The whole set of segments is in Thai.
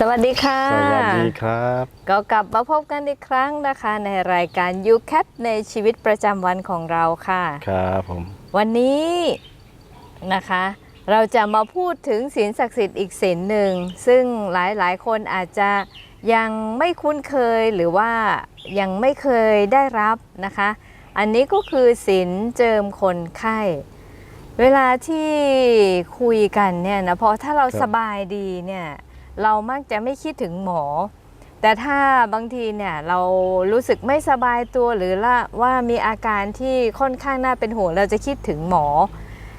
สวัสดีค่ะ สวัสดีครับ ก็กลับมาพบกันอีกครั้งนะคะ ในรายการ u c a t ในชีวิตประจำวันของเราค่ะ ครับผม วันนี้นะคะ เราจะมาพูดถึงศีลศักดิ์สิทธิ์อีกศีลหนึ่ง ซึ่งหลายๆ คนอาจจะยังไม่คุ้นเคยหรือว่ายังไม่เคยได้รับนะคะ อันนี้ก็คือศีลเจิมคนไข้ เวลาที่คุยกันเนี่ยนะเพราะถ้าเราสบายดีเนี่ย เรามักจะไม่คิดถึงหมอ แต่ถ้าบางทีเนี่ยเรารู้สึกไม่สบายตัวหรือละว่ามีอาการที่ค่อนข้างน่าเป็นห่วงเราจะคิดถึงหมอ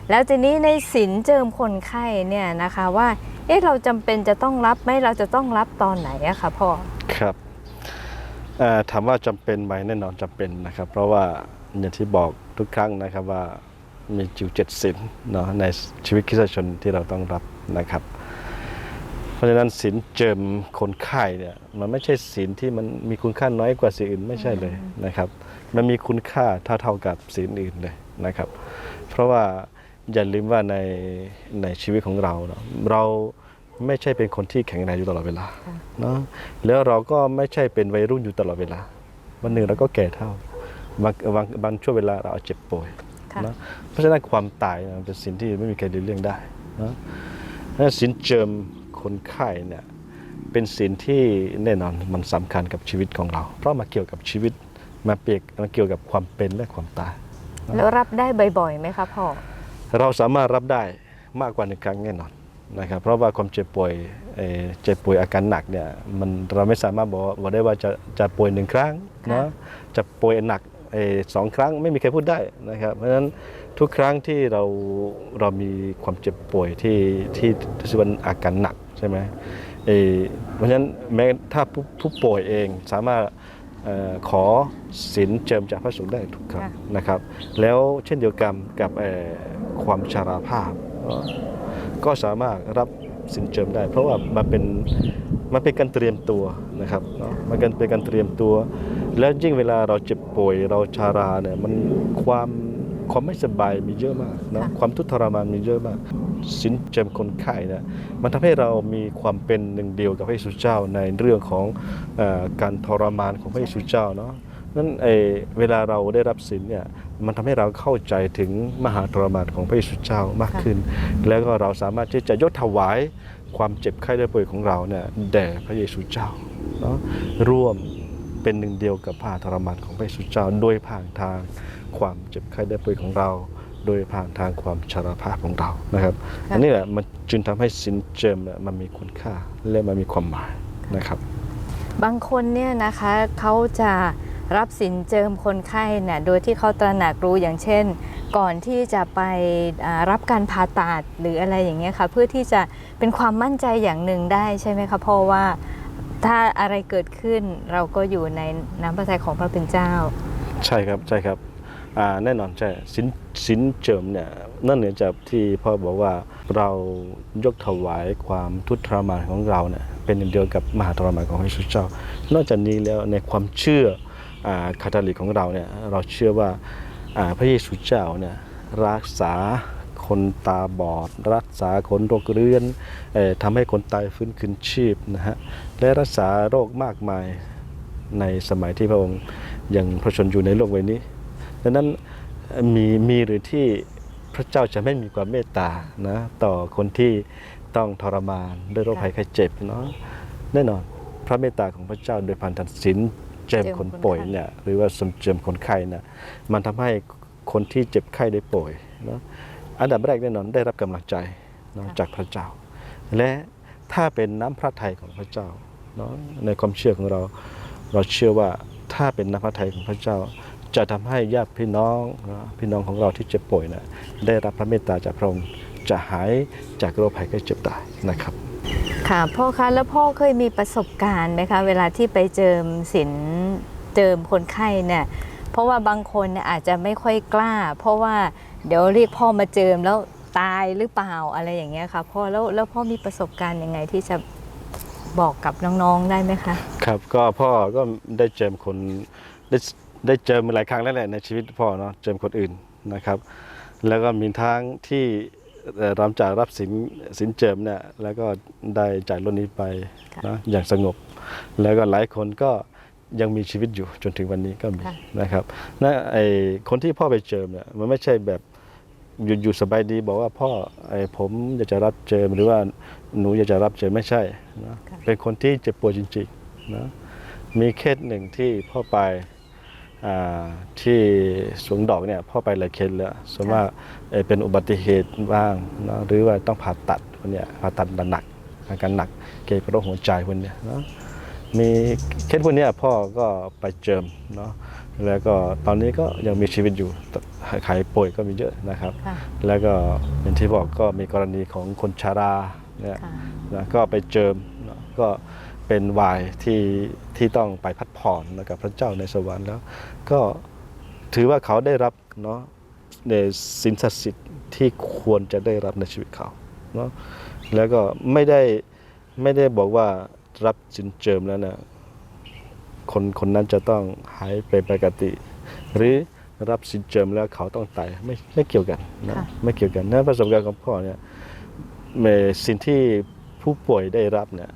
แล้วทีนี้ในสินเจิมคนไข้เนี่ยนะคะว่าเอ๊ะเราจำเป็นจะต้องรับไหมเราจะต้องรับตอนไหนอะคะพ่อครับถามว่าจำเป็นไหมแน่นอนจำเป็นนะครับ เพราะว่าอย่างที่บอกทุกครั้งนะครับว่ามีจิวเจ็ดสินเนาะในชีวิตคริสตชนที่เราต้องรับนะครับ ราะฉะนั้นศีลเจิมคนไข้เนี่ยมันไม่ใช่ศีลที่มันมีคุณค่าน้อยกว่าศีลอื่นไม่ใช่เลยนะครับ มันมีคุณค่าเท่าเท่าๆกับศีลอื่นเลยนะครับ เพราะว่าอย่าลืมว่าในในชีวิตของเราเนาะเราไม่ใช่เป็นคนที่แข็งแรงอยู่ตลอดเวลาเนาะแล้วเราก็ไม่ใช่เป็นวัยรุ่นอยู่ตลอดเวลา วันหนึ่งเราก็แก่เท่าบางบางบางช่วงเวลาเราอาจเจ็บป่วยค่ะเนาะเพราะฉะนั้นความตายเนี่ยมันเป็นสิ่งที่ไม่มีใครหลีกเลี่ยงได้เนาะเพราะฉะนั้นสินเจิม คนไข้เนี่ยเป็นสิ่งที่แน่นอนมันสำคัญกับชีวิตของเรา เพราะมาเกี่ยวกับชีวิตมาเปียกมาเกี่ยวกับความเป็นและความตายแล้วรับได้บ่อยๆไหมคะพ่อเราสามารถรับได้มากกว่าหนึ่งครั้งแน่นอนนะครับเพราะว่าความเจ็บป่วยเอ่อเจ็บป่วยอาการหนักเนี่ยมันเราไม่สามารถบอกว่าบอกได้ว่าจะจะป่วยหนึ่งครั้งค่ะเนาะจะป่วยหนักเอ่อสองครั้งไม่มีใครพูดได้นะครับ เพราะฉะนั้นทุกครั้งที่เราเรามีความเจ็บป่วยที่ที่ที่เป็นอาการหนัก ใช่ไหมเอ่อเพราะฉะนั้นแม้ถ้าผู้ผู้ป่วยเองสามารถเอ่อขอศีลเจิมจากพระสงฆ์ได้ทุกครั้งค่ะนะครับ แล้วเช่นเดียวกันกับเอ่อความชราภาพเอ่อก็สามารถรับสินเจิมได้ เพราะว่ามันเป็นมันเป็นการเตรียมตัวนะครับเนาะมันกันเป็นการเตรียมตัว แล้วยิ่งเวลาเราเจ็บป่วยเราชาราเนี่ยมันความ ความไม่สบายมีเยอะมากเนาะค่ะความทุกข์ทรมานมีเยอะมาก สินเจิมคนไข้เนี่ยมันทำให้เรามีความเป็นหนึ่งเดียวกับพระเยซูเจ้าในเรื่องของเออการทรมานของพระเยซูเจ้าเนาะนั้นเออเวลาเราได้รับศีลเนี่ยมันทำให้เราเข้าใจถึงมหาทรมานของพระเยซูเจ้ามากขึ้น แล้วก็เราสามารถที่จะยกถวายความเจ็บไข้ได้ป่วยของเราเนี่ยแด่พระเยซูเจ้าเนาะร่วมเป็นหนึ่งเดียวกับมหาทรมานของพระเยซูเจ้าโดยผ่านทาง ความเจ็บไข้ได้ป่วยของเรา โดยผ่านทางความชราภาพของเรานะครับค่ะอันนี้แหละมันจึงทำให้สินเจิมเนี่ยมันมีคุณค่าและมันมีความหมายนะครับ บางคนเนี่ยนะคะเขาจะรับสินเจิมคนไข้เนี่ยโดยที่เขาตระหนักรู้อย่างเช่น ก่อนที่จะไปอ่ารับการผ่าตัดหรืออะไรอย่างเงี้ยค่ะ เพื่อที่จะเป็นความมั่นใจอย่างหนึ่งได้ใช่ไหมคะเพราะว่าถ้าอะไรเกิดขึ้นเราก็อยู่ในน้ำพระทัยของพระเป็นเจ้า ใช่ครับใช่ครับ อ่าแน่นอนใช่สินสินเจิมเนี่ยนั่นเหนือจากที่พ่อบอกว่าเรายกถวายความทุกข์ทรมานของเราเนี่ยเป็นเดียวกับมหาทรมานของพระเยซูเจ้า นอกจากนี้แล้วในความเชื่ออ่าคาทอลิกของเราเนี่ยเราเชื่อว่าอ่าพระเยซูเจ้าเนี่ยรักษาคนตาบอด รักษาคนโรคเรื้อนอทำให้คนตายฟื้นคืนชีพนะฮะและรักษาโรคมากมายในสมัยที่พระองค์ยังพระชนอยู่ในโลกใบนี้ ดังนั้นเอ่อมีมีหรือที่พระเจ้าจะไม่มีความเมตตานะต่อคนที่ต้องทรมานด้วยโรคภัยไข้เจ็บเนาะแน่นอนพระเมตตาของพระเจ้าโดยผ่านทานศีลเจิมคนป่วยเนี่ยหรือว่าสมเจิมคนไข้เนี่ยมันทำให้คนที่เจ็บไข้ได้ป่วยเนาะอันดับแรกแน่นอนได้รับกำลังใจเนาะจากพระเจ้า และถ้าเป็นน้ำพระทัยของพระเจ้าเนาะในความเชื่อของเรา เราเชื่อว่าถ้าเป็นน้ำพระทัยของพระเจ้า จะทำให้ญาติพี่น้องนะพี่น้องของเราที่เจ็บป่วยนะได้รับพระเมตตาจากพระองค์จะหายจากโรคภัยไข้เจ็บได้นะครับ ค่ะพ่อคะแล้วพ่อเคยมีประสบการณ์ไหมคะเวลาที่ไปเจิมสินเจิมคนไข้เนี่ยเพราะว่าบางคนเนี่ยอาจจะไม่ค่อยกล้า เพราะว่าเดี๋ยวเรียกพ่อมาเจิมแล้วตายหรือเปล่าอะไรอย่างเงี้ยค่ะพ่อแล้วแล้วพ่อมีประสบการณ์ยังไงที่จะบอกกับน้องๆได้ไหมคะ ครับก็พ่อก็ได้เจอคนได้ ได้เจอมาหลายครั้งแล้วแหละในชีวิตพ่อเนาะเจอคนอื่นนะครับ แล้วก็มีทั้งที่เอ่อหลังจากรับสินสินเจิมเนี่ยแล้วก็ได้จ่ายรถนี้ไปค่ะนะอย่างสงบ แล้วก็หลายคนก็ยังมีชีวิตอยู่จนถึงวันนี้ก็มีค่ะนะครับนะไอคนที่พ่อไปเจิมเนี่ยมันไม่ใช่แบบอยู่อยู่สบายดีบอกว่าพ่อไอผมอยากจะรับเจิมหรือว่าหนูอยากจะรับเจิมไม่ใช่นะค่ะเป็นคนที่เจ็บปวดจริงๆนะมีเคสหนึ่งที่พ่อไปอ่า ที่สวนดอกเนี่ยพ่อไปหลายเคสแล้วสมมติว่าเอ่อเป็นอุบัติเหตุบ้างนะหรือว่าต้องผ่าตัดคนเนี้ยผ่าตัดหนักอาการหนักเกี่ยวกับโรคหัวใจคนเนี้ยนะมีเคสพวกเนี้ยพ่อก็ไปเจิมเนาะแล้วก็ตอนนี้ก็ยังมีชีวิตอยู่แต่หายป่วยก็มีเยอะนะครับค่ะแล้วก็อย่างที่บอกก็มีกรณีของคนชาราเนี่ยค่ะนะก็ไปเจิมเนอะก็ เป็นวายที่ที่ต้องไปพัดผ่อนนะกับพระเจ้าในสวรรค์แล้ว ก็ถือว่าเขาได้รับเนาะในสินศักดิ์สิทธิ์ที่ควรจะได้รับในชีวิตเขาเนาะแล้วก็ไม่ได้ไม่ได้บอกว่ารับสินเจิมแล้วนะคนคนนั้นจะต้องหายไปปกติ หรือรับสินเจิมแล้วเขาต้องตายไม่ไม่เกี่ยวกันนะค่ะไม่เกี่ยวกันนะประสบการณ์ของพ่อเนี่ยเอ่อสิ่งที่ผู้ป่วยได้รับเนี่ย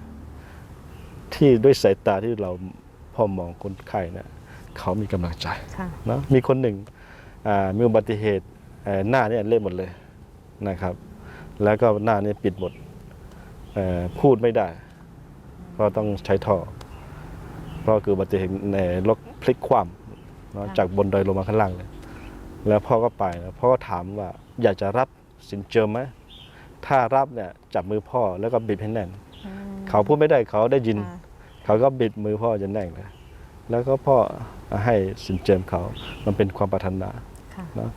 ที่ด้วยสายตาที่เราพ่อมองคนไข้เนี่ยเขามีกำลังใจค่ะนะมีคนหนึ่งอ่ามีอุบัติเหตุเอ่อหน้าเนี่ยเละหมดเลยนะครับ แล้วก็หน้าเนี่ยปิดหมดเอ่อพูดไม่ได้ เพราะต้องใช้ท่อ เพราะคืออุบัติเหตุในรถพลิกคว่ำเนอะค่ะจากบนดอยลงมาข้างล่างเลยแล้วพ่อก็ไปนะพ่อก็ถามว่าอยากจะรับสินเจิมไหมถ้ารับเนี่ยจับมือพ่อแล้วก็บีบให้แน่นอืม เขาพูดไม่ได้เขาได้ยินค่ะเขาก็บิดมือพ่อจนแน่นเลยแล้วก็พ่อให้สินเจิมเขามันเป็นความปรารถนาค่ะเนอะ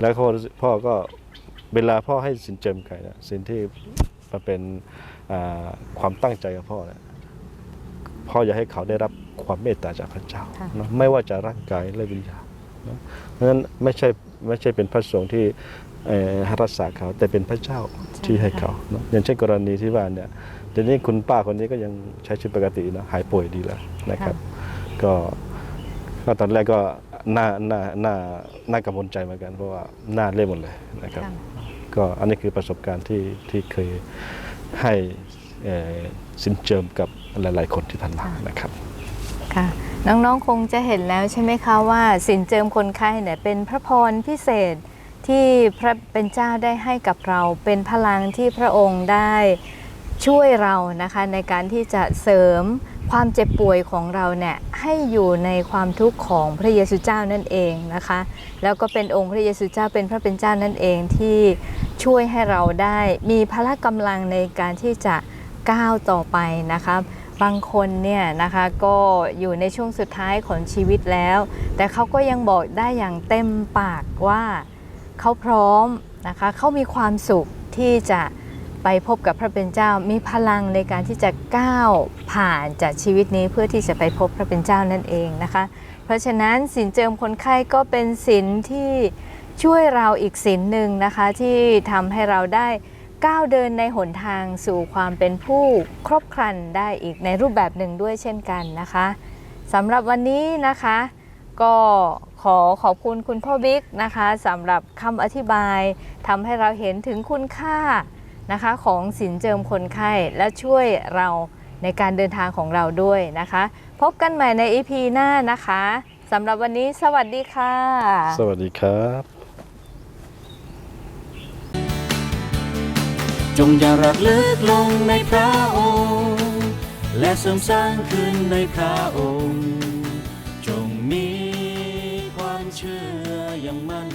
แล้วพ่อพ่อก็เวลาพ่อให้สินเจิมใครเนี่ยสิ่งที่มันเป็นอ่าความตั้งใจของพ่อเนี่ยพ่ออยากให้เขาได้รับความเมตตาจากพระเจ้าค่ะเนอะไม่ว่าจะร่างกายและวิญญาณเนอะเพราะฉะนั้นไม่ใช่ไม่ใช่เป็นพระสงฆ์ที่เอ่อให้ รักษาเขาแต่เป็นพระเจ้าที่ให้เขาเนอะอย่างเช่นกรณีที่ว่าเนี่ยเดี๋ยวนี้คุณป้าคนนี้ก็ยังใช้ชีวิตปกตินะหายป่วยดีแล้วนะครับ ก็ก็ตอนแรกก็น่าน่าน่าน่ากังวลใจเหมือนกันเพราะว่าหน้าเละหมดเลยนะครับค่ะก็อันนี้คือประสบการณ์ที่ที่เคยให้เอ่อสินเจิมกับหลาย ๆ คนที่ผ่านมานะครับค่ะน้องๆคงจะเห็นแล้วใช่ไหมคะว่าสินเจิมคนไข้เนี่ยเป็นพระพรพิเศษ ที่พระเป็นเจ้าได้ให้กับเรา เป็นพลังที่พระองค์ได้ช่วยเรานะคะในการที่จะเสริมความเจ็บป่วยของเราเนี่ยให้อยู่ในความทุกข์ของพระเยซูเจ้านั่นเองนะคะ แล้วก็เป็นองค์พระเยซูเจ้าเป็นพระเป็นเจ้านั่นเองที่ช่วยให้เราได้มีพละกำลังในการที่จะก้าวต่อไปนะคะบางคนเนี่ยนะคะก็อยู่ในช่วงสุดท้ายของชีวิตแล้ว แต่เขาก็ยังบอกได้อย่างเต็มปากว่า เขาพร้อมนะคะเขามีความสุขที่จะไปพบกับพระเป็นเจ้า มีพลังในการที่จะก้าวผ่านจากชีวิตนี้เพื่อที่จะไปพบพระเป็นเจ้านั่นเองนะคะ เพราะฉะนั้นสินเจิมคนไข้ก็เป็นสินที่ช่วยเราอีกสินหนึ่งนะคะที่ทำให้เราได้ก้าวเดินในหนทางสู่ความเป็นผู้ครบครันได้อีกในรูปแบบหนึ่งด้วยเช่นกันนะคะสำหรับวันนี้นะคะ ก็ ขอขอบคุณคุณพ่อบิ๊กนะคะสำหรับคำอธิบายทำให้เราเห็นถึงคุณค่านะคะของสินเจิมคนไข้และช่วยเราในการเดินทางของเราด้วยนะคะ พบกันใหม่ใน EP หน้านะคะสำหรับวันนี้สวัสดีค่ะ สวัสดีครับ จงอย่ารักลึกลงในพระองค์ และเสริมสร้างขึ้นในพระองค์ จง